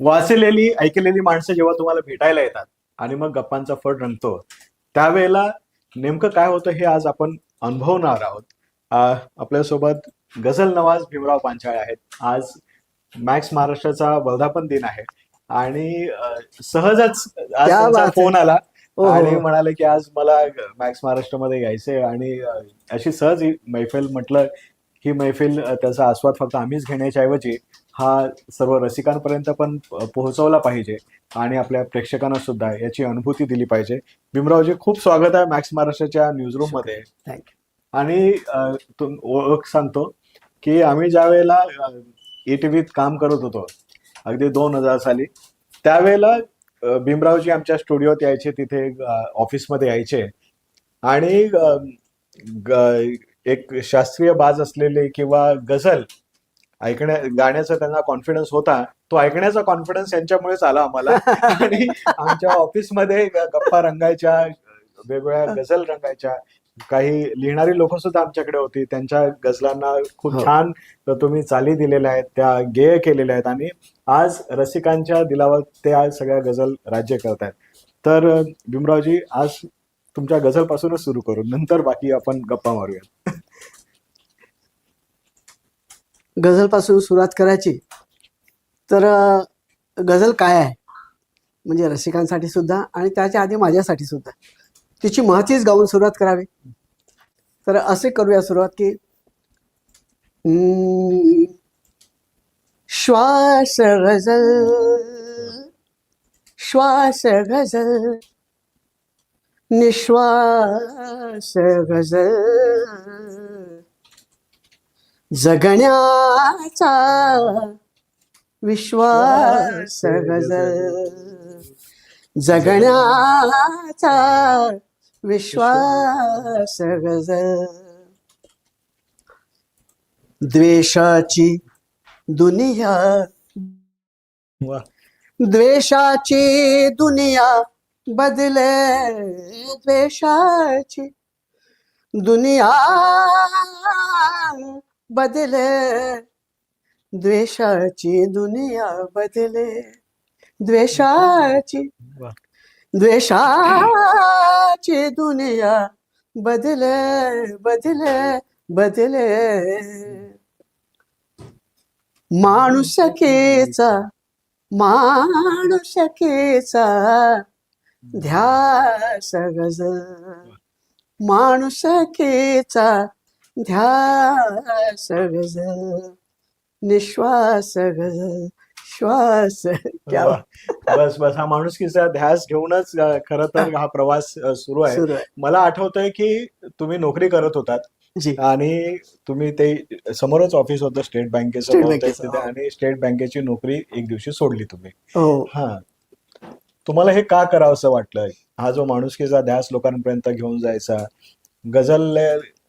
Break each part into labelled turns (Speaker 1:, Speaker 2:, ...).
Speaker 1: वाचलेली ऐकलेली माणसं जेव्हा तुम्हाला भेटायला येतात आणि मग गप्पांचा फड रंगतो त्यावेळेला नेमकं काय होतं हे आज आपण अनुभवणार आहोत आपल्यासोबत गझल नवाज भीमराव पांचाळे आहेत आज मॅक्स महाराष्ट्राचा वर्धापन दिन आहे आणि सहजच आज. फोन आला
Speaker 2: हो, हो.
Speaker 1: आणि म्हणाले की आज मला मॅक्स महाराष्ट्रामध्ये यायचंय आणि अशी सहज ही मैफिल म्हटलं ही मैफिल त्याचा आस्वाद फक्त आम्हीच घेण्याच्या ऐवजी हा सर्व रसिकांपर्यंत पण पोहोचवला पाहिजे आणि आपल्या प्रेक्षकांना सुद्धा याची अनुभूती दिली पाहिजे. भीमरावजी खूप स्वागत आहे मॅक्स महाराष्ट्राच्या न्यूज
Speaker 2: रूममध्ये
Speaker 1: आणि ओळख सांगतो की आम्ही ज्या वेळेला ई टीव्हीत काम करत होतो अगदी दोन हजार साली त्यावेळेला भीमरावजी आमच्या स्टुडिओत यायचे तिथे ऑफिसमध्ये यायचे. आणि एक शास्त्रीय बाज असलेले किंवा गझल ऐकण्या गाण्याचा त्यांना कॉन्फिडन्स होता. तो ऐकण्याचा कॉन्फिडन्स यांच्यामुळेच आला आम्हाला. आणि आमच्या ऑफिसमध्ये गप्पा रंगायच्या वेगवेगळ्या गझल रंगायच्या. काही लिहिणारी लोक सुद्धा आमच्याकडे होती. त्यांच्या गझलांना खूप
Speaker 2: हो.
Speaker 1: छान तुम्ही चाली दिलेल्या आहेत त्या गेय केलेल्या आहेत. आणि आज रसिकांच्या दिलावर त्या सगळ्या गझल राज्य करत आहेत. तर भीमरावजी आज तुमच्या गझल पासूनच सुरू करू. नंतर बाकी आपण गप्पा मारूया
Speaker 2: गझलपासून सुरुवात करायची. तर गझल काय आहे? म्हणजे रसिकांसाठी सुद्धा आणि त्याच्या आधी माझ्यासाठी सुद्धा. तिची महतीच गाऊन सुरुवात करावी. तर असे करूया सुरुवात की हम्म, श्वास गझल श्वास गझल निश्वास गझल जगण्याचा विश्वास गझल जगण्याचा विश्वास. गझल द्वेषाची दुनिया.
Speaker 1: वा.
Speaker 2: द्वेषाची दुनिया बदले. द्वेषाची दुनिया. बदले. द्वेषाची दुनिया बदले. द्वेषाची द्वेषाची दुनिया बदले बदले बदले. माणुसकीचा माणुसकीचा ध्यास गजल माणुसकीचा ध्यास गजल निश्वास गजल श्वास. क्या
Speaker 1: वा. बस बस. हा माणुसकीचा ध्यास घेऊनच खरं तर हा. प्रवास सुरू आहे.
Speaker 2: सुरू आहे.
Speaker 1: मला आठवतंय की तुम्ही नोकरी करत होतात
Speaker 2: जी.
Speaker 1: आणि तुम्ही ते समोरच ऑफिस होतं स्टेट बँकेचं
Speaker 2: स्टेट
Speaker 1: बहुतेक
Speaker 2: बँकेचं,
Speaker 1: तिथे
Speaker 2: हो.
Speaker 1: आणि स्टेट बँकेची नोकरी एक दिवशी सोडली तुम्ही.
Speaker 2: हो.
Speaker 1: हा. तुम्हाला हे का करावंसं वाटलं हा जो माणुसकीचा ध्यास लोकांपर्यंत घेऊन जायचा गझल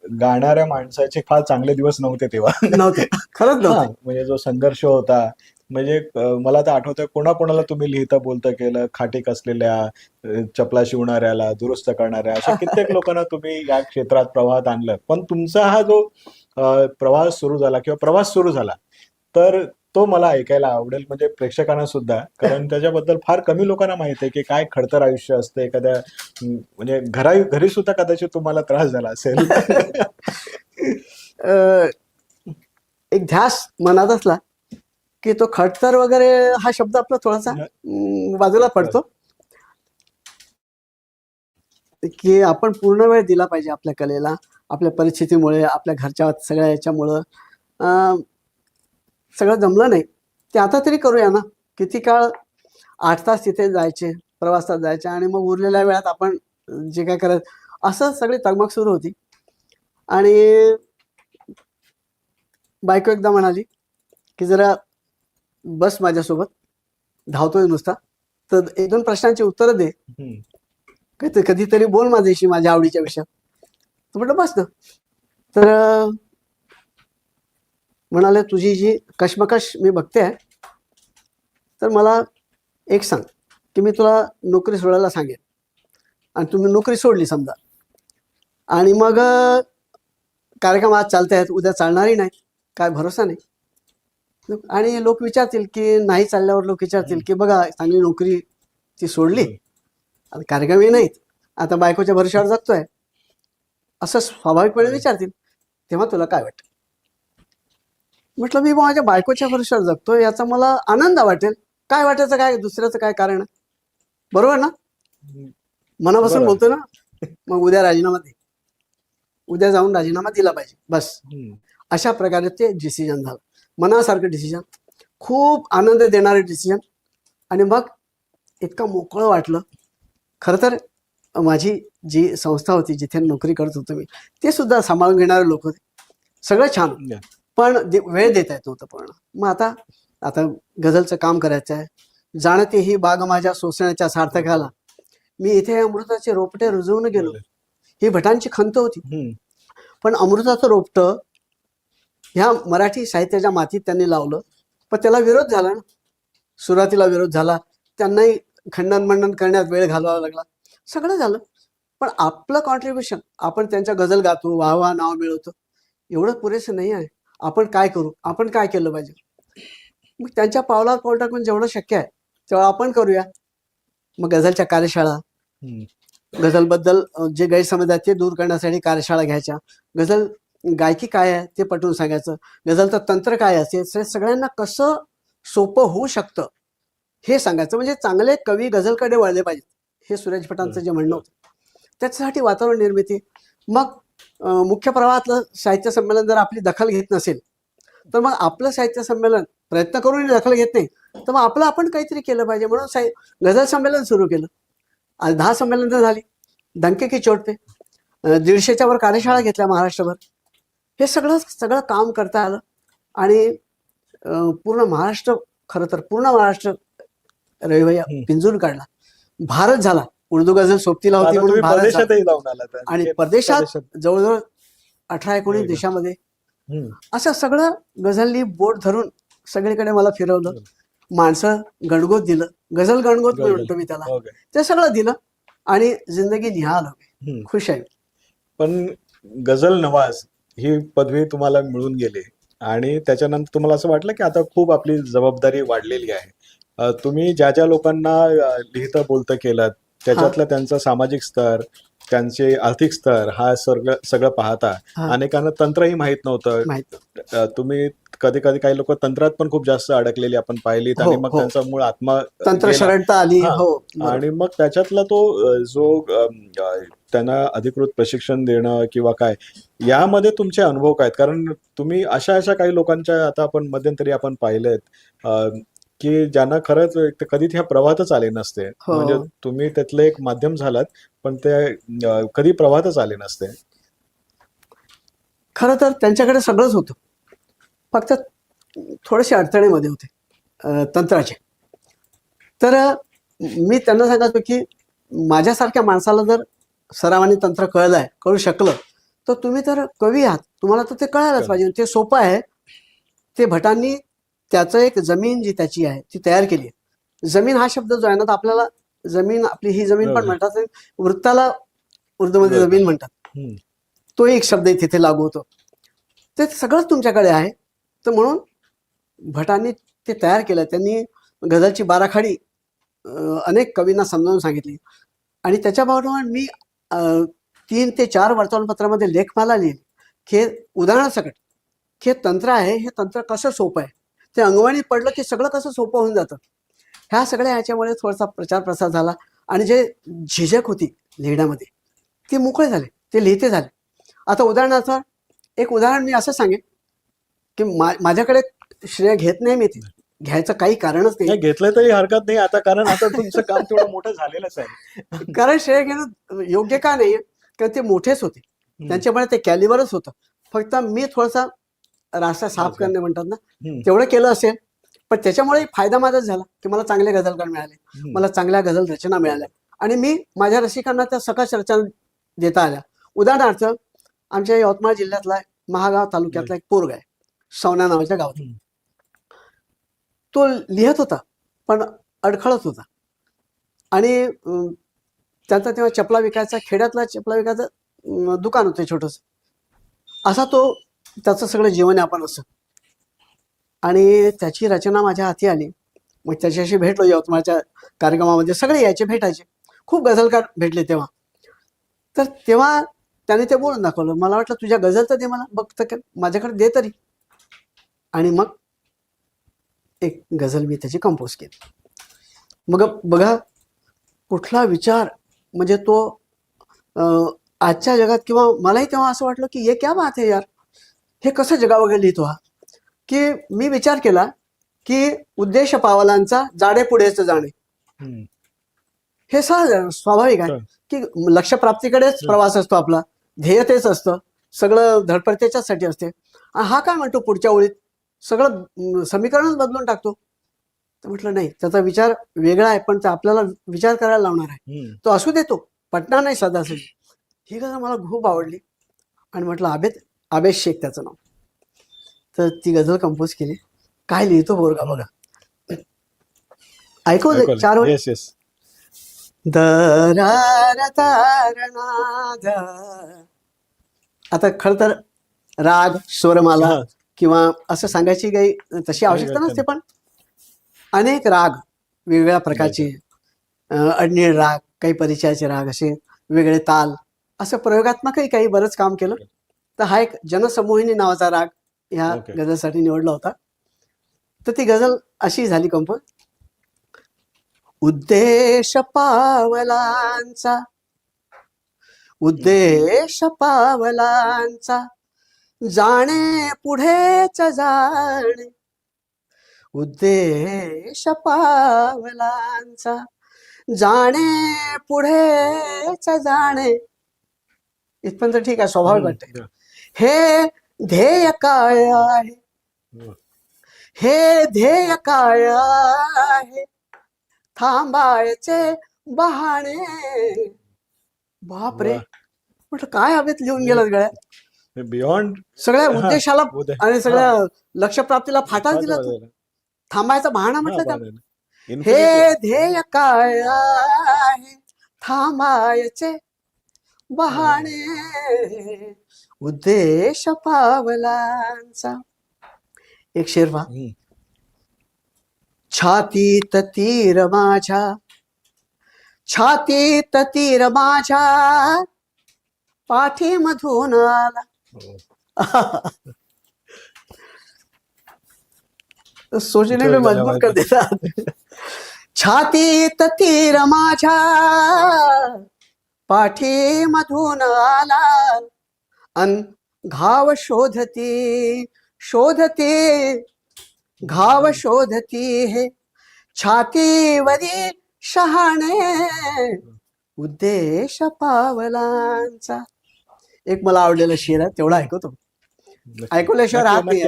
Speaker 1: गाणाऱ्या माणसाचे फार चांगले दिवस नव्हते तेव्हा.
Speaker 2: नव्हते. खरंच नव्हते.
Speaker 1: म्हणजे जो संघर्ष होता म्हणजे मला तर आठवतंय कोणाकोणाला तुम्ही लिहिता बोलता केलं खाटी कसलेल्या अ, चपला शिवणाऱ्याला दुरुस्त करणाऱ्या अशा कित्येक लोकांना तुम्ही या क्षेत्रात प्रवाहात आणलं. पण तुमचा हा जो प्रवास सुरू झाला किंवा प्रवास सुरू झाला तर तो मला ऐकायला आवडेल म्हणजे प्रेक्षकांना सुद्धा. कारण त्याच्याबद्दल फार कमी लोकांना माहिती आहे की काय खडतर आयुष्य असतं एखाद्या म्हणजे घरा घरी सुद्धा कदाचित तुम्हाला त्रास झाला असेल.
Speaker 2: एक ध्यास मनात असला की तो खडतर वगैरे हा शब्द आपला थोडासा बाजूला पडतो. की आपण पूर्ण वेळ दिला पाहिजे आपल्या कलेला आपल्या परिस्थितीमुळे आपल्या घरच्या सगळ्या याच्यामुळं. अं, सगळं जमलं नाही. ते आता तरी करूया ना. किती काळ आठ तास तिथे जायचे प्रवासात जायचे आणि मग उरलेल्या वेळात आपण जे काय करत असं सगळी तगमग सुरू होती. आणि बायको एकदा म्हणाली की जरा बस माझ्यासोबत. धावतोय नुसता. तर एक दोन प्रश्नांची उत्तरं दे. कधीतरी बोल माझ्याशी माझ्या आवडीच्या विषयात तर म्हटलं बस ना. तर म्हणाले तुझी जी कशमकश मी बघते आहे तर मला एक सांग की मी तुला नोकरी सोडायला सांगेन. आणि तुम्ही नोकरी सोडली समजा. आणि मग कार्यक्रम आज चालत आहेत उद्या चालणारही नाही काय भरोसा नाही? आणि लोक विचारतील की नाही चालल्यावर लोक विचारतील की बघा चांगली नोकरी ती सोडली आता कार्यक्रमही नाहीत आता बायकोच्या भरोशावर जगतोय. असं स्वाभाविकपणे विचारतील तेव्हा तुला काय वाटतं? म्हटलं मी माझ्या बायकोच्या भरोशावर जगतोय याचा मला आनंद वाटेल. काय वाटायचं काय दुसऱ्याचं काय कारण? आहे बरोबर ना? मनापासून. बोलतो ना? मग उद्या राजीनामा दे. उद्या जाऊन राजीनामा दिला पाहिजे. बस. अशा प्रकारे ते डिसिजन झालं. मनासारखं डिसिजन खूप आनंद देणारे डिसिजन आणि मग इतकं मोकळं वाटलं. खरं तर माझी जी संस्था होती जिथे नोकरी करत होतो मी ते सुद्धा सांभाळून घेणारे लोक होते. सगळं छान. पण वेळ देता येत नव्हतं पूर्ण. मग आता आता गझलचं काम करायचं आहे. जाणते ही बाग माझ्या सोसण्याच्या सार्थकाला मी इथे अमृताचे रोपटे रुजवून गेलो. ही भटांची खंत होती. पण अमृताचं रोपटं ह्या मराठी साहित्याच्या मातीत त्यांनी लावलं. पण त्याला विरोध झाला ना. सुरुवातीला विरोध झाला. त्यांनाही खंडन मंडन करण्यात वेळ घालवावा लागला. सगळं झालं. पण आपलं कॉन्ट्रीब्युशन आपण त्यांच्या गझल गातो वाह वाह नाव मिळवतो. एवढं पुरेसं नाही आहे. आपण काय करू? आपण काय केलं पाहिजे? मग त्यांच्या पावलावर पाऊल टाकून जेवढं शक्य आहे. तेवढं आपण करूया. मग गझलच्या कार्यशाळा. गझलबद्दल जे गैरसमज आहेत ते दूर करण्यासाठी कार्यशाळा घ्यायच्या. गझल गायकी काय आहे ते पटवून सांगायचं. गझलचं तंत्र काय असेल हे सगळ्यांना कसं सोपं होऊ शकतं हे सांगायचं. म्हणजे चांगले कवी गझलकडे वळले पाहिजेत. हे सुरेश भटांचं जे म्हणणं होतं. त्याच्यासाठी वातावरण निर्मिती. मग मुख्य प्रवाहातलं साहित्य संमेलन जर आपली दखल घेत नसेल तर मग आपलं साहित्य संमेलन प्रयत्न करून दखल घेत नाही. तर मग आपलं आपण काहीतरी केलं पाहिजे म्हणून साहि गझल संमेलन सुरू केलं. आज दहा संमेलन झाली. डंके की चोट पे अं, दीडशेच्या वर कार्यशाळा घेतल्या महाराष्ट्रभर. हे सगळं सगळं काम करता आलं आणि पूर्ण महाराष्ट्र खरं तर पूर्ण महाराष्ट्र
Speaker 1: हम्म.
Speaker 2: पिंजून काढला. भारत झाला. उर्दू गझल सोबतीला होती म्हणून.
Speaker 1: परदेशातही जाऊन आलात
Speaker 2: आणि परदेशात जवळजवळ अठरा एकोणीस? देशामध्ये. असं सगळं गझलनी बोट धरून सगळीकडे मला फिरवलं माणसं गणगोत दिलं गझल गणगोत. म्हणतो मी त्याला? ते सगळं दिलं आणि जिंदगी निहाल. खुश आहे
Speaker 1: पण गझल नवाज ही पदवी तुम्हाला मिळून गेली आणि त्याच्यानंतर तुम्हाला असं वाटलं की आता खूप आपली जबाबदारी वाढलेली आहे तुम्ही ज्या ज्या लोकांना लिहितं बोलतं केलं त्याच्यातलं त्यांचा सामाजिक स्तर त्यांचे आर्थिक स्तर हा सगळं सगळं पाहता. अनेकांना तंत्रही माहीत नव्हतं तुम्ही कधी कधी काही लोक तंत्रात पण खूप जास्त अडकलेली आपण पाहिलीत आणि
Speaker 2: हो,
Speaker 1: मग
Speaker 2: हो.
Speaker 1: त्यांचा मूळ आत्मा
Speaker 2: तंत्र. शरणता आली
Speaker 1: हा. आणि मग त्याच्यातला तो जो त्यांना अधिकृत प्रशिक्षण देणं किंवा काय यामध्ये तुमचे अनुभव काय आहेत? कारण तुम्ही अशा अशा काही लोकांच्या आता आपण मध्यंतरी आपण पाहिलेत की ज्यांना खरंच ते कधी ह्या प्रवाहातच आले नसते.
Speaker 2: हो.
Speaker 1: म्हणजे तुम्ही त्यातलं एक माध्यम झालात पण ते अ, कधी प्रवाहातच आले नसते.
Speaker 2: खरं तर त्यांच्याकडे सगळंच होतं. फक्त थोडेसे अडचणीमध्ये होते अं, तंत्राचे. तर अं, मी त्यांना सांगायचो की माझ्यासारख्या माणसाला जर सरावाने तंत्र कळलं आहे कळू शकलं तर तुम्ही तर कवी आहात. तुम्हाला तर ते कळायलाच पाहिजे. ते सोपं आहे. ते भटांनी त्याचं एक जमीन जी त्याची आहे ती तयार केली आहे. जमीन हा शब्द जो आहे ना तर आपल्याला जमीन आपली ही जमीन पण. म्हणतात वृत्ताला उर्दूमध्ये. जमीन म्हणतात. तो एक शब्द तिथे लागू होतो. ते सगळंच तुमच्याकडे आहे. तर म्हणून भटांनी ते तयार केलं. त्यांनी गझलची बाराखडी अनेक कवींना समजावून सांगितली. आणि त्याच्याबरोबर मी तीन ते चार वर्तमानपत्रामध्ये लेखमाला लिहिली. की हे उदाहरणासकट हे तंत्र आहे. हे तंत्र कसं सोपं आहे? ते अंगवाणी पडलं की सगळं कसं सोपं होऊन जातं. ह्या सगळ्या ह्याच्यामुळे थोडासा प्रचार प्रसार झाला आणि जे झिझक होती लिहिण्यामध्ये ते मोकळे झाले ते लिहिते झाले. आता उदाहरणार्थ एक उदाहरण मी असं सांगेन की मा माझ्याकडे श्रेय घेत नाही मी ते. घ्यायचं काही कारणच नाही.
Speaker 1: नाही घेतलं तरी हरकत नाही. आता कारण आता तुमचं काम तेवढं मोठं झालेलंच आहे.
Speaker 2: कारण श्रेय घेणं योग्य का नाही कारण ते मोठेच होते. त्यांच्यामुळे ते कॅलिबरच होतं. फक्त मी थोडासा रास्ता साफ. करणे म्हणतात ना. तेवढं केलं असेल पण त्याच्यामुळे फायदा माझाच झाला की मला चांगले गझलकार मिळाले. मला चांगल्या गझल रचना मिळाल्या आणि मी माझ्या रसिकांना त्या सकस रचना देता आल्या उदाहरणार्थ आमच्या यवतमाळ जिल्ह्यातला महागाव तालुक्यातला एक पोरग आहे सवना नावाच्या गावात. तो लिहत होता पण अडखळत होता आणि त्यांचा तेव्हा चपला विकायचा खेड्यातला चपला विकायचं दुकान होतं छोटस असा तो त्याचं सगळं जीवन आपण असं. आणि त्याची रचना माझ्या हाती आली. मग त्याच्याशी भेटलो यवतमाळच्या कार्यक्रमामध्ये सगळे यायचे भेटायचे. खूप गझलकार भेटले तेव्हा. तर तेव्हा त्याने ते बोलून दाखवलं. मला वाटलं तुझ्या गझल तर दे मला बघतं का माझ्याकडे दे तरी. आणि मग एक गझल मी त्याची कंपोज केली. मग बघा कुठला विचार म्हणजे तो आजच्या जगात किंवा मलाही तेव्हा असं वाटलं की हे क्या बात आहे यार. हे कसं जगावं लिहितो हा. की मी विचार केला की उद्देश पावलांचा जाडे पुढेच जाणे. हे सहज स्वाभाविक आहे. की लक्ष्यप्राप्तीकडेच प्रवास असतो आपला. ध्येय तेच असतं. सगळं धडपड त्याच्याचसाठी असते. आणि हा काय म्हणतो पुढच्या ओळीत? सगळं समीकरणच बदलून टाकतो. तर म्हटलं नाही त्याचा विचार वेगळा आहे पण आपल्याला विचार करायला लावणार आहे. तो असू देतो पटणार नाही सदासरी ही गजल मला खूप आवडली. आणि म्हटलं आबेद आबेद शेख त्याचं नाव. तर ती गझल कंपोज केली. काय लिहितो बोरगा बघा. ऐकू दे चार.
Speaker 1: येस येस
Speaker 2: आता खर तर राग स्वरमाला. किंवा असं सांगायची काही तशी आवश्यकता नसते पण अनेक राग वेगवेगळ्या प्रकारचे अडनीळ राग काही परिचयाचे राग असे वेगळे ताल असं प्रयोगात्मकही काही बरंच काम केलं. तर हा एक जनसमोहिनी नावाचा राग ह्या
Speaker 1: Okay.
Speaker 2: गझलसाठी निवडला होता. तर ती गझल अशी झाली कंपोज उद्देश पावलांचा उद्देश पावलांचा जाणे पुढेच जाणे. उद्देश पावलांचा जाणे पुढेच जाणे. इथपर्यंत ठीक आहे स्वाभाविक वाटतंय. हे ध्येय काय आहे. हे ध्येय काय आहे? थांबायचे बहाणे. बापरे. म्हटलं काय हवेत लिहून गेलं गळ्या
Speaker 1: बियॉन्ड
Speaker 2: सगळ्या उद्देशाला आणि सगळ्या लक्ष्यप्राप्तीला फाटाच दिला तू? थांबायचा बहाणा म्हटलं त्या हे ध्येय काय आहे? थांबायचे बहाणे. उद्देश पावलांचा. एक शेर पहा. छातीत तीर माझ्या. छातीत तीर माझ्या. पाठीमधून आला. सोचने में मजबूर कर देता छातीत तीर माझ्या. पाठीमधून आला. अन घाव शोधती शोधते घाव शोधती हे. छातीवरी शहाणे उद्देश पावलांचा. एक मला आवडलेला शेर आहे तेवढा ऐकवतो ऐकवल्याशिवाय राहत नाही.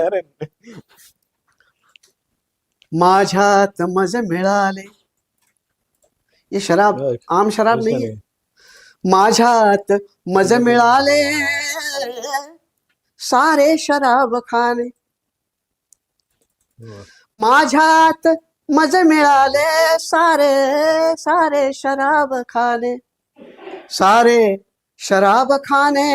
Speaker 2: माझ्यात मज मिळाले. हे शराब आम शराब नाही. माझ्यात मज मिळाले. सारे शराब खाने। माझ्यात मज मिळाले सारे सारे शराब खाने। सारे शराब खाने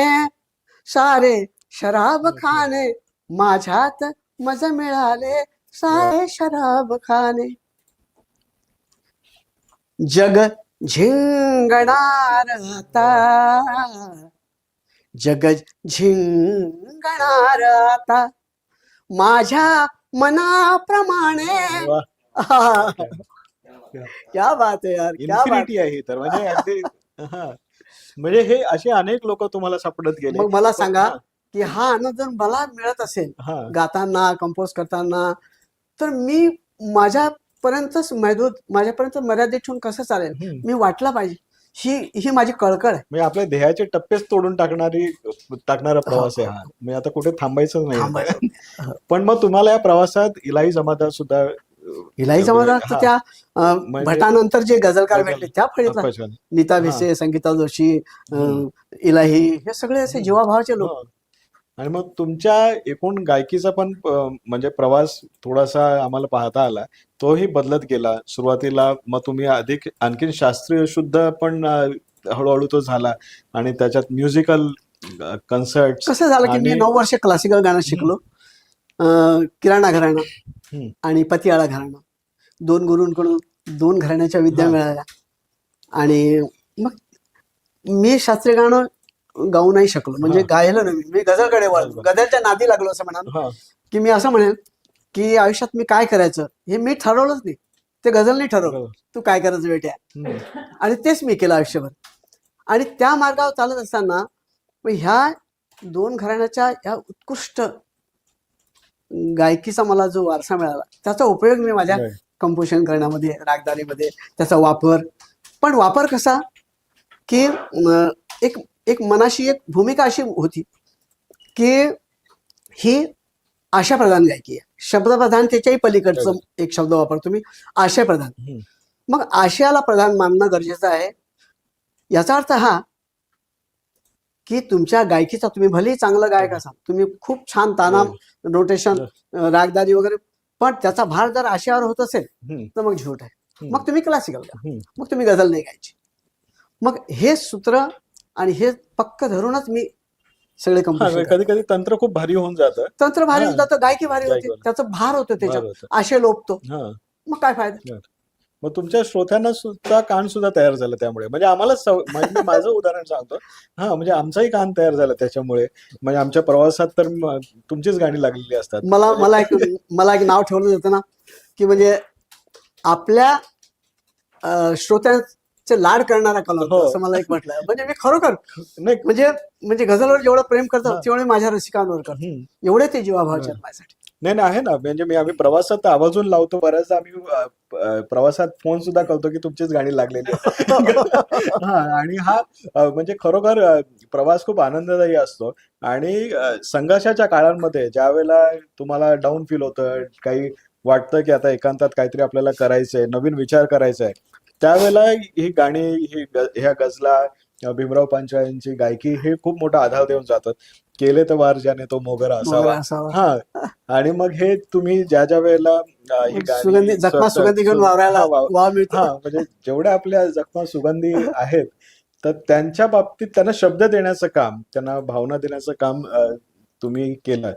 Speaker 2: सारे शराब खाने। माझ्यात मज मिळाले सारे शराब खाने। जग झिंगणार आता जग झिंगणार आता माझ्या मनाप्रमाणे. क्या बात आहे यार क्या बात
Speaker 1: इन्फिनिटी आहे ही तर. म्हणजे अगदी हा. म्हणजे हे असे अनेक लोक तुम्हाला सापडत गेले.
Speaker 2: मग मला सांगा की हा आनंद जर मला मिळत असेल
Speaker 1: हा.
Speaker 2: गाताना कंपोज करताना तर मी माझ्यापर्यंतच मैदूत माझ्यापर्यंत मर्यादित ठेवून कसं चालेल?
Speaker 1: हम्म.
Speaker 2: मी वाटला पाहिजे. ही ही माझी कळकळ आहे.
Speaker 1: म्हणजे आपल्या ध्येयाचे टप्पेच तोडून टाकणारी टाकणारा प्रवास आहे. हा. म्हणजे आता कुठे थांबायचं नाही.
Speaker 2: थांबायचं.
Speaker 1: पण मग तुम्हाला या प्रवासात इलाई जमादार सुद्धा
Speaker 2: इलाही समाजात
Speaker 1: हा.
Speaker 2: त्या अं,
Speaker 1: म्हणजे-
Speaker 2: भटानंतर जे गझलकार
Speaker 1: गझल-
Speaker 2: भेटले त्या फळीतला. नीता भिसे संगीता जोशी अं, इलाही हे सगळे असे जीवाभावाचे लोक.
Speaker 1: हो. आणि मग तुमच्या एकूण गायकीचा पण म्हणजे प्रवास थोडासा आम्हाला पाहता आला. तोही बदलत गेला. सुरुवातीला मग तुम्ही अधिक आणखीन शास्त्रीय शुद्ध पण हळूहळू तो झाला. आणि त्याच्यात म्युझिकल कन्सर्ट
Speaker 2: कसं झालं की मी नऊ वर्ष क्लासिकल गाणं शिकलो. किराणा घराणं. आणि पतियाळा घराणं. दोन गुरूंकडून दोन घराण्याच्या विद्या. मिळाल्या. आणि मग मी शास्त्रीय गाणं गाऊ नाही शकलो म्हणजे. गायलं नाही मी. गझलकडे वळलो. गझलच्या नादी लागलो असं म्हणा
Speaker 1: हा
Speaker 2: की मी असं म्हणेन की आयुष्यात मी काय करायचं हे मी ठरवलंच नाही ते गझलने ठरवलं. तू काय करायचं बेट्या. आणि तेच मी केलं आयुष्यभर आणि त्या मार्गावर चालत असताना मग ह्या दोन घराण्याच्या ह्या उत्कृष्ट गायकीचा मला जो वारसा मिळाला त्याचा उपयोग मी माझ्या. कंपोजिशन करण्यामध्ये रागदारीमध्ये त्याचा वापर पण वापर कसा की एक एक मनाशी एक भूमिका अशी होती की ही आशाप्रधान गायकी आहे. शब्दप्रधान त्याच्याही पलीकडचं एक शब्द वापरतो मी आशयप्रधान
Speaker 1: हम्म.
Speaker 2: मग आशयाला प्रधान मानणं गरजेचं आहे. याचा अर्थ हा की तुमच्या गायकीचा तुम्ही भलेही चांगलं गायक असाल तुम्ही खूप छान तानाम नोटेशन रागदारी वगैरे पण त्याचा भार जर आशयावर होत असेल. तर मग झूट आहे. मग तुम्ही क्लासिकल गा. मग तुम्ही गझल नाही गायची. मग हे सूत्र आणि हे पक्क धरूनच मी सगळे कंपोज
Speaker 1: कधी कधी तंत्र खूप भारी होऊन जातं.
Speaker 2: तंत्र भारी
Speaker 1: हा.
Speaker 2: होतं तर गायकी भारी होती. त्याचा भार होतो त्याच्यात. आशय लोपतो
Speaker 1: हा.
Speaker 2: मग काय फायदा?
Speaker 1: मग तुमच्या श्रोत्यांना सुद्धा कान सुद्धा तयार झालं त्यामुळे. म्हणजे आम्हाला म्हणजे माझं उदाहरण सांगतो. हा म्हणजे आमचाही कान तयार झाला त्याच्यामुळे. म्हणजे आमच्या प्रवासात तर तुमचीच गाणी लागलेली असतात.
Speaker 2: मला मला एक मला एक नाव ठेवलं जातं ना की म्हणजे आपल्या अं, श्रोत्यांचे लाड करणारा कला
Speaker 1: हो.
Speaker 2: असं मला एक म्हटलं म्हणजे मी खरोखर
Speaker 1: नाही
Speaker 2: म्हणजे म्हणजे गझलवर जेवढं प्रेम करतो
Speaker 1: हा.
Speaker 2: तेवढे माझ्या रसिकांवर करतो
Speaker 1: हम्म.
Speaker 2: एवढे ते जीवाभावाचे आहेत माझ्यासाठी
Speaker 1: नाही नाही आहे ना म्हणजे मी आम्ही प्रवासात आवाजून लावतो बऱ्याचदा आम्ही अ, अ, प्रवासात फोन सुद्धा करतो की तुमचीच गाणी लागलेली आहे. हा आणि हा अ, म्हणजे खरोखर अ, प्रवास खूप आनंददायी असतो आणि अ, संघर्षाच्या काळांमध्ये ज्या वेळेला तुम्हाला डाऊन फील होतं काही वाटतं की आता एकांतात काहीतरी आपल्याला करायचंय नवीन विचार करायचा आहे त्यावेळेला ही गाणी ही ह्या गजला भीमराव पांचाळ्यांची गायकी हे खूप मोठा आधार देऊन जातात. केले तर वार ज्याने तो मोगरा
Speaker 2: मग
Speaker 1: असावा. हा. आणि मग हे तुम्ही ज्या ज्या वेळेला म्हणजे जेवढ्या आपल्या जखमा सुगंधी आहेत तर त्यांच्या बाबतीत त्यांना शब्द देण्याचं काम त्यांना भावना देण्याचं काम तुम्ही केलं.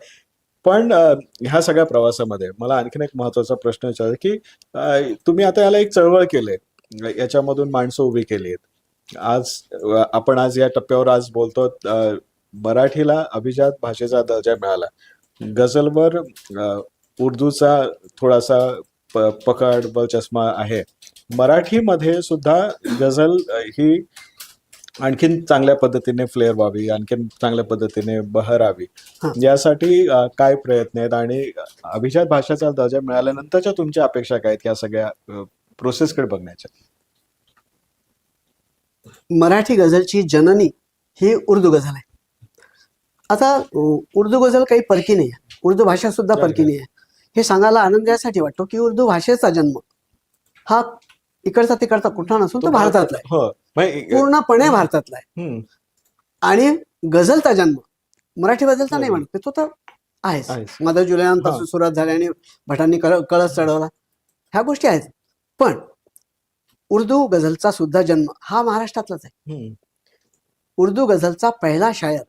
Speaker 1: पण ह्या सगळ्या प्रवासामध्ये मला आणखीन एक महत्त्वाचा प्रश्न विचारायचा की तुम्ही आता याला एक चळवळ केले याच्यामधून माणसं उभी केली आज अ, आपण आज या टप्प्यावर आज बोलतो मराठीला अभिजात भाषेचा दर्जा मिळाला. गझलवर उर्दूचा थोडासा पकड व चष्मा आहे. मराठीमध्ये सुद्धा गझल ही आणखीन चांगल्या पद्धतीने फ्लेअर व्हावी आणखीन चांगल्या पद्धतीने बहरावी. यासाठी काय प्रयत्न आहेत? आणि अभिजात भाषेचा दर्जा मिळाल्यानंतरच्या तुमच्या अपेक्षा काय आहेत या सगळ्या प्रोसेसकडे बघण्याच्या.
Speaker 2: मराठी गझलची जननी ही उर्दू गझल आहे. आता उर्दू गझल काही परकी नाही आहे उर्दू भाषा सुद्धा परकी नाही आहे हे सांगायला आनंद यासाठी वाटतो की उर्दू भाषेचा जन्म हा इकडचा तिकडचा कुठला नसून तो भारतातला आहे.
Speaker 1: हो
Speaker 2: पूर्णपणे भारतातला आहे. आणि गझलचा जन्म मराठी गझलचा नाही
Speaker 1: नाही.
Speaker 2: म्हणत तो तर आहेच. मदर जुलैनपासून. सुरुवात झाली आणि भटांनी कळ- कळस चढवला. ह्या गोष्टी आहेत. पण उर्दू गझलचा सुद्धा जन्म हा महाराष्ट्रातलाच आहे. उर्दू गझलचा पहिला शायर.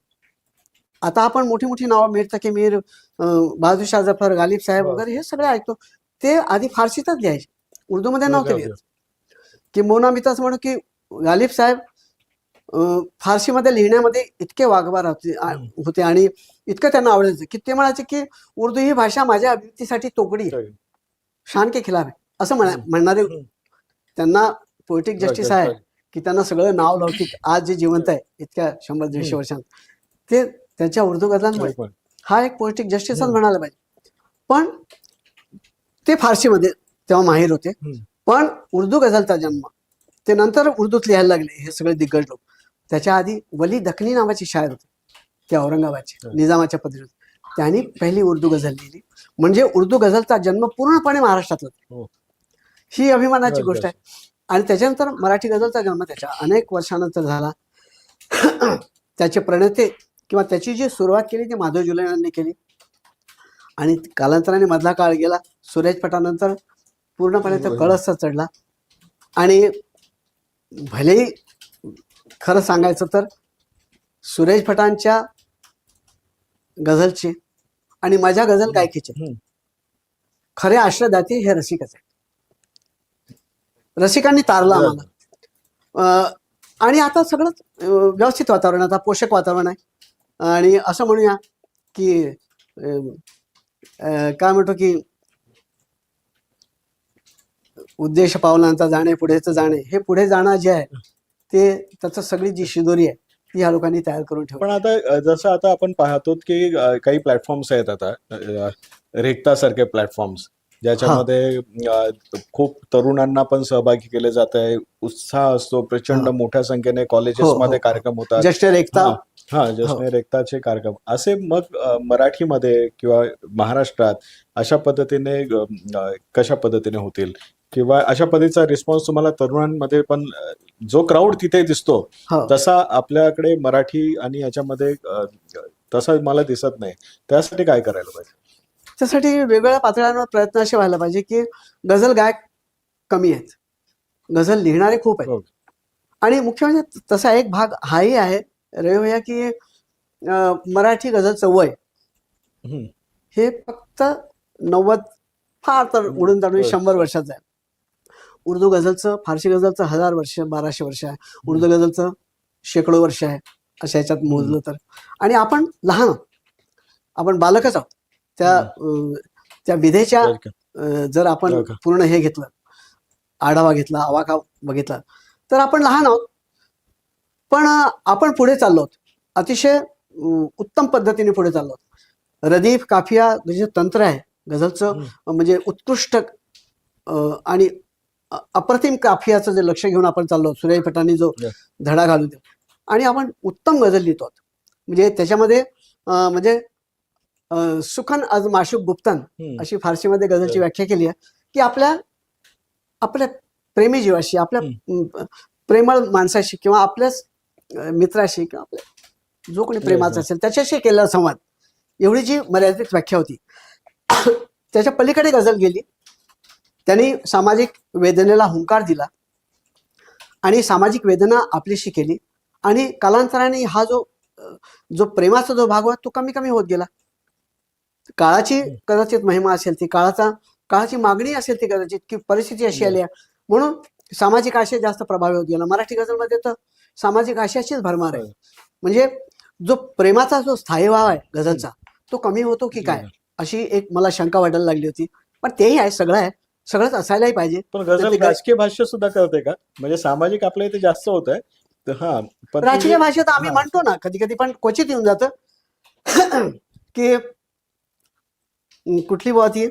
Speaker 2: आता आपण मोठी मोठी नावं मीर तकी मीर अं, बहादूर शाह जफर गालिब साहेब
Speaker 1: हो.
Speaker 2: वगैरे हे सगळे ऐकतो. ते आधी फारसीतच लिहायचे. उर्दूमध्ये नव्हते
Speaker 1: नव्हते.
Speaker 2: लिहित. की मोना मी तसं म्हणू की गालिब साहेब फारसीमध्ये लिहिण्यामध्ये इतके वागवार होते आणि इतकं त्यांना आवडायचं की ते म्हणायचे की उर्दू ही भाषा माझ्या अभिव्यक्तीसाठी तोकडी आहे. शान के खिलाफ आहे. असं म्हणा. म्हणणारे. त्यांना पोएटिक जस्टिस आहे की त्यांना सगळं नाव लौकिक आज जे जिवंत आहे इतक्या शंभर दीडशे. वर्षांत ते त्यांच्या उर्दू गझलांमुळे
Speaker 1: पण.
Speaker 2: हा एक पोएटिक जस्टिसच. म्हणायला पाहिजे पण ते फारसीमध्ये तेव्हा माहीर होते. पण उर्दू गझलचा जन्म ते नंतर उर्दूत लिहायला लागले हे सगळे दिग्गज लोक त्याच्या आधी वली दखनी नावाची शायर होते ते औरंगाबादचे. निजामाच्या पदरी होते त्यांनी पहिली उर्दू गझल लिहिली म्हणजे उर्दू गझलचा जन्म पूर्णपणे महाराष्ट्रातला
Speaker 1: हो.
Speaker 2: ही अभिमानाची गोष्ट आहे. आणि त्याच्यानंतर मराठी गझलचा जन्म त्याच्या अनेक वर्षानंतर झाला. त्याचे प्रणेते किंवा त्याची जी सुरुवात केली ती माधव जुलै यांनी केली. आणि कालांतराने मधला काळ गेला. सुरेश पटानंतर पूर्णपणे तो कळसचा चढला आणि भलेही खरं सांगायचं तर सुरेश भटांच्या गझलची आणि माझ्या गझल गायकीचे. खरे आश्रयदाते हे रसिकच आहेत. रसिकांनी तारला. आम्हाला अं, आणि आता सगळंच अं, व्यवस्थित वातावरण. आता पोषक वातावरण आहे आणि असं म्हणूया की काय म्हणतो की उद्देश पावलांचा जाणे पुढेच जाणे हे पुढे जाणं जे आहे ते त्याचं सगळी जी शिदोरी आहे ती ह्या लोकांनी तयार करून ठेवली
Speaker 1: पण आता जसं आता आपण पाहतो की काही प्लॅटफॉर्म्स आहेत आता रेखतासारखे प्लॅटफॉर्म्स ज्याच्यामध्ये खूप तरुणांना पण सहभागी केले जात आहे. उत्साह असतो. प्रचंड. मोठ्या संख्येने
Speaker 2: हो,
Speaker 1: कॉलेजेसमध्ये
Speaker 2: हो.
Speaker 1: कार्यक्रम होतात.
Speaker 2: ज्येष्ठ रेखता.
Speaker 1: हा, जसने रेखताचे कार्यक्रम. असे मग मराठीमध्ये किंवा महाराष्ट्रात अशा पद्धतीने कशा पद्धतीने होतील? किंवा अशा पद्धतीचा रिस्पॉन्स तुम्हाला तरुणांमध्ये पण जो क्राऊड तिथे दिसतो तसा आपल्याकडे मराठी आणि याच्यामध्ये तसा मला दिसत नाही. त्यासाठी काय करायला पाहिजे?
Speaker 2: त्यासाठी वेगवेगळ्या पातळ्यांवर प्रयत्न असे व्हायला पाहिजे की गझल गायक कमी आहेत. गझल लिहिणारे खूप आहेत.
Speaker 1: हो.
Speaker 2: आणि मुख्य म्हणजे तसा एक भाग हाही आहे. रवी भैया की मराठी गझलचं वय
Speaker 1: हम्म.
Speaker 2: हे फक्त नव्वद फार तर उडून ताडून
Speaker 1: हो.
Speaker 2: शंभर वर्षाचं आहे. उर्दू गझलचं फारसी गझलचं हजार वर्ष बाराशे वर्ष आहे. उर्दू गझलचं शेकडो वर्ष आहे. अशा ह्याच्यात मोजलं तर. आणि आपण लहान. आपण बालकच आहोत. त्या त्या विधेच्या जर आपण? पूर्ण हे घेतलं आढावा घेतला आवाका बघितला तर आपण लहान आहोत पण आपण पुढे चाललो अतिशय उत्तम पद्धतीने पुढे चाललो रदीफ काफिया जे तंत्र आहे गझलचं. म्हणजे उत्कृष्ट आणि अप्रतिम काफियाचं जे लक्ष घेऊन आपण चाललो भटांनी जो. धडा घालून आणि आपण उत्तम गझल लिहितो. म्हणजे त्याच्यामध्ये म्हणजे सुखन आज माशुक गुप्तन. अशी फारसीमध्ये गझलची. व्याख्या केली आहे की आपल्या आपल्या प्रेमी जीवाशी आपल्या प्रेमळ माणसाशी किंवा आपल्याच मित्राशी किंवा आपल्या जो कोणी प्रेमाचा. असेल त्याच्याशी केलेला संवाद. एवढी जी मर्यादित व्याख्या होती. त्याच्या पलीकडे गझल गेली. त्यांनी सामाजिक वेदनेला हुंकार दिला. आणि सामाजिक वेदना आपलीशी केली. आणि कालांतराने हा जो जो प्रेमाचा जो भाग होता तो कमी कमी होत गेला. काळाची कदाचित महिमा असेल ती काळाचा काळाची मागणी असेल ती कदाचित की परिस्थिती अशी आली आहे. म्हणून सामाजिक आशय जास्त प्रभावी होत गेला. मराठी गझलमध्ये तर सामाजिक आशयाचीच भरमार आहे. म्हणजे जो प्रेमाचा जो स्थायीभाव आहे गझलचा तो कमी होतो की काय? अशी एक मला शंका वाटायला लागली होती. पण तेही आहे सगळं आहे. सगळंच असायलाही पाहिजे.
Speaker 1: पण गझल राजकीय भाष्य सुद्धा करते का? म्हणजे सामाजिक आपल्या इथे जास्त होत आहे. तर हा
Speaker 2: राजकीय भाषेत आम्ही. म्हणतो ना कधी कधी पण क्वचित येऊन जातं. की कुठली बुवा ती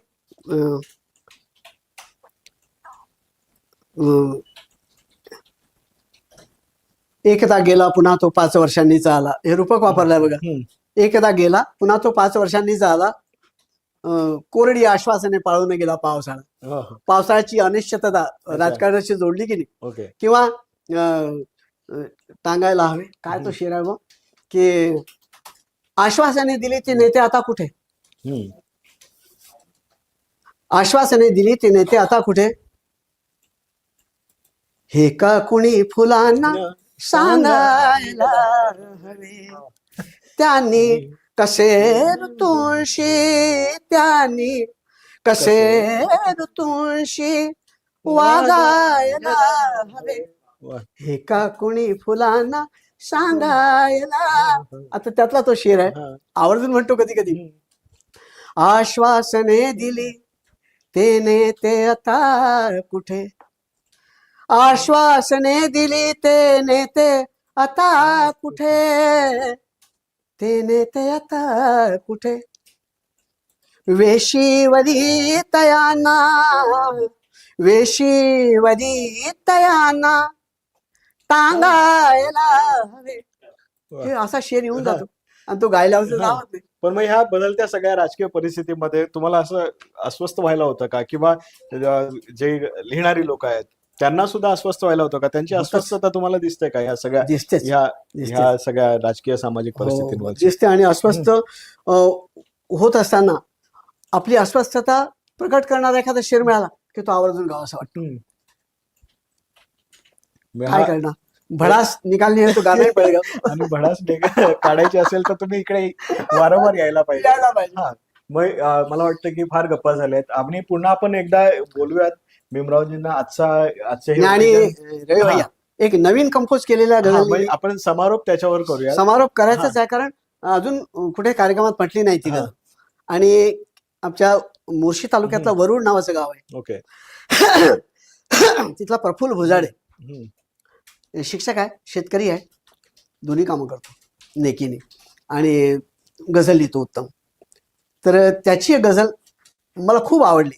Speaker 2: एकदा गेला पुन्हा तो पाच वर्षांनीचा आला हे रूपक वापरलंय बघा. एकदा गेला पुन्हा तो पाच वर्षांनीचा आला कोरडी आश्वासने पाळून गेला पावसाळा. पावसाळ्याची अनिश्चितता राजकारणाशी जोडली की नाही? किंवा टांगायला हवे. काय तो शेर आहे मग की आश्वासने दिली ती नेते आता कुठे. आश्वासने दिली ती नेते आता कुठे? हे का कुणी फुलांना सांगायला हवे? त्यांनी कसे ऋतूंशी त्यांनी कसे ऋतूंशी वागायला हवे. हे का कुणी फुलांना सांगायला? आता त्यातला तो शेर आहे. आवर्जून म्हणतो कधी कधी आश्वासने दिली ते नेते आता कुठे? आश्वासने दिली ते नेते आता कुठे? ते नेते आता कुठे? वेशीवरी तयाना वेशीवरी तयाना टांगायला हवे. हे असा शेर येऊन जातो. आणि तो गायला. लावत. नाही
Speaker 1: पण मग ह्या बदलत्या सगळ्या राजकीय परिस्थितीमध्ये तुम्हाला असं अस्वस्थ व्हायला होतं का? किंवा जे लिहिणारी लोक आहेत त्यांना सुद्धा अस्वस्थ व्हायला होतं का? त्यांची
Speaker 2: होतंच.
Speaker 1: अस्वस्थता तुम्हाला दिसते का? ह्या सगळ्या
Speaker 2: दिसते.
Speaker 1: ह्या सगळ्या राजकीय सामाजिक
Speaker 2: हो,
Speaker 1: परिस्थितींमध्ये
Speaker 2: दिसते आणि अस्वस्थ होत असताना आपली अस्वस्थता प्रकट करणारा एखादा शेर मिळाला की तो आवर्जून गावासा वाटतो. काय
Speaker 1: हा-
Speaker 2: करणार? भडास निकालने है तो गाणं पडेगा
Speaker 1: आणि भडास काढायची असेल तर तुम्ही इकडे वारंवार यायला पाहिजे. मग मला वाटतं की फार गप्पा झाल्यात. आणि पुन्हा आपण एकदा बोलूयात. भीमरावजींना आजचा आजचे
Speaker 2: आणि एक नवीन कंपोज
Speaker 1: म्हणजे आपण समारोप त्याच्यावर करूया
Speaker 2: समारोप करायचाच आहे कारण अजून कुठे कार्यक्रमात म्हटली नाही ती. गझल आणि आमच्या मोर्शी तालुक्यातलं वरुड नावाचं गाव
Speaker 1: ओके.
Speaker 2: आहे तिथला प्रफुल्ल भुजाडे. शिक्षक आहे शेतकरी आहे दोन्ही कामं करतो नेकीने. आणि गझल लिहितो उत्तम. तर त्याची गझल मला खूप आवडली.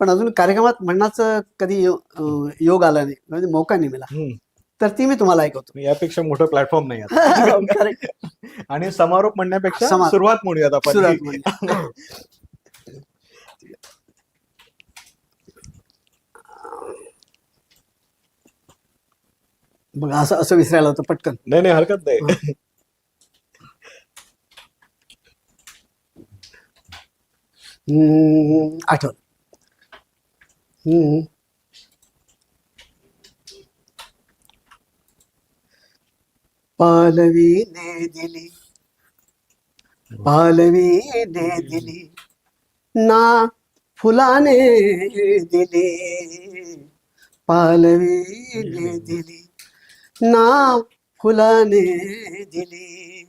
Speaker 2: पण अजून कार्यक्रमात म्हणण्याचं कधी यो- योग आला नाही म्हणजे मौका नाही मिळाला. तर ती मी तुम्हाला ऐकवतो.
Speaker 1: यापेक्षा मोठं प्लॅटफॉर्म नाही आता.
Speaker 2: Correct.
Speaker 1: आणि समारोप म्हणण्यापेक्षा. सुरुवात म्हणूयात आपण.
Speaker 2: बघा असं असं विसरायला होतं पटकन.
Speaker 1: नाही नाही हरकत नाही.
Speaker 2: हम्म, आठवलं. हम्म. पालवीने दिली. पालवीने दिली. ना फुलाने दिली. पालवीने दिली. ना फुलाने दिली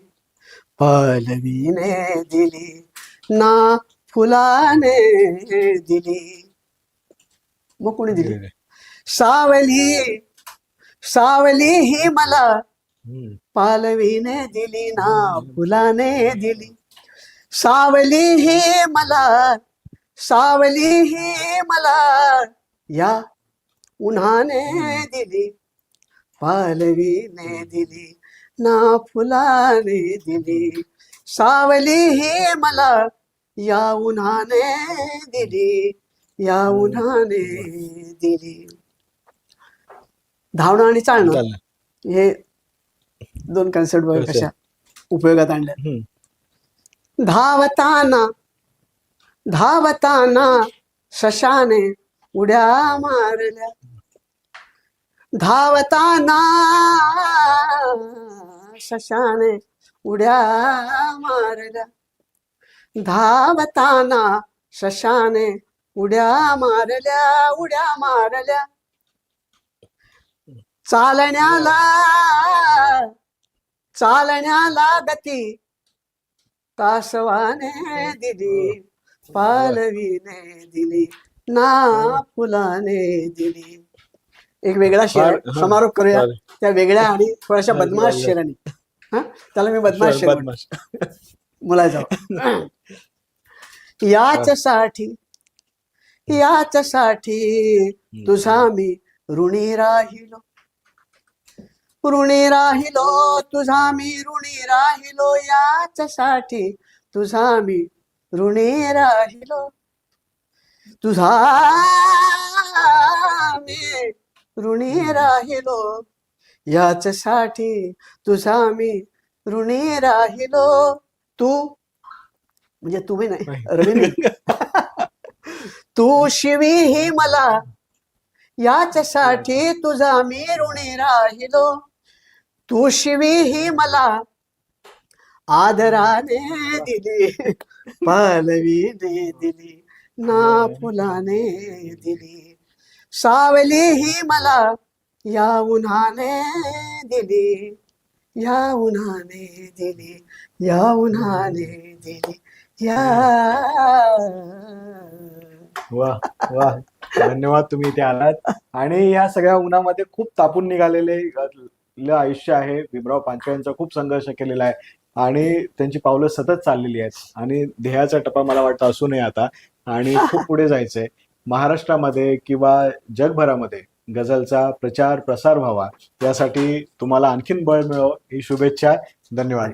Speaker 2: पालवीने दिली ना फुलाने दिली. मग कोणी दिली? सावली. सावली ही मला. पालवीने दिली ना फुलाने दिली. सावली ही मला सावली ही मला या उन्हाने दिली. पालवीने दिली ना फुलाने दिली सावली ही मला या उन्हाने दिली या उन्हाने दिली धावणं आणि चालणं. हे दोन कन्सेप्ट बघा? कशा उपयोगात आणल्या. धावताना धावताना शशाने उड्या मारल्या धावताना शशाने उड्या मारल्या. धावताना शशाने उड्या मारल्या उड्या मारल्या. चालण्याला चालण्याला गती कासवाने दिली पालवीने दिली ना फुलाने दिली. एक वेगळा शेर समारोप करूया. त्या वेगळ्या आणि थोड्याशा बदमाश. शेरानी. हा? त्याला मी बदमाश शेर.
Speaker 1: बदमाश.
Speaker 2: मुलाचा याच्यासाठी याच्यासाठी तुझा मी ऋणी राहिलो. ऋणी राहिलो तुझा मी ऋणी राहिलो. याच्यासाठी तुझा मी ऋणी राहिलो. तुझा मी ऋणी राहिलो. याच्यासाठी तुझा मी ऋणी राहिलो. तू म्हणजे तुम्ही नाही. रवींद्र तू शिवी ही मला. याच्यासाठी तुझा मी ऋणी राहिलो. तू शिवी ही मला. आदराने दिली पालवीने दिली ना फुलाने दिली. सावली ही मला या उन्हाने दिली या उन्हाने दिली या उन्हाने दिली या
Speaker 1: वा वा. धन्यवाद तुम्ही इथे आलात. आणि या सगळ्या उन्हामध्ये खूप तापून निघालेले आयुष्य आहे. भीमराव पांचाळ यांचा खूप संघर्ष केलेला आहे. आणि त्यांची पावलं सतत चाललेली आहेत. आणि ध्येयाचा टप्पा मला वाटतं असू नये आता. आणि खूप पुढे जायचंय. महाराष्ट्रामध्ये किंवा जगभरामध्ये गझलचा प्रचार प्रसार व्हावा यासाठी तुम्हाला आणखीन बळ मिळो ही शुभेच्छा. धन्यवाद.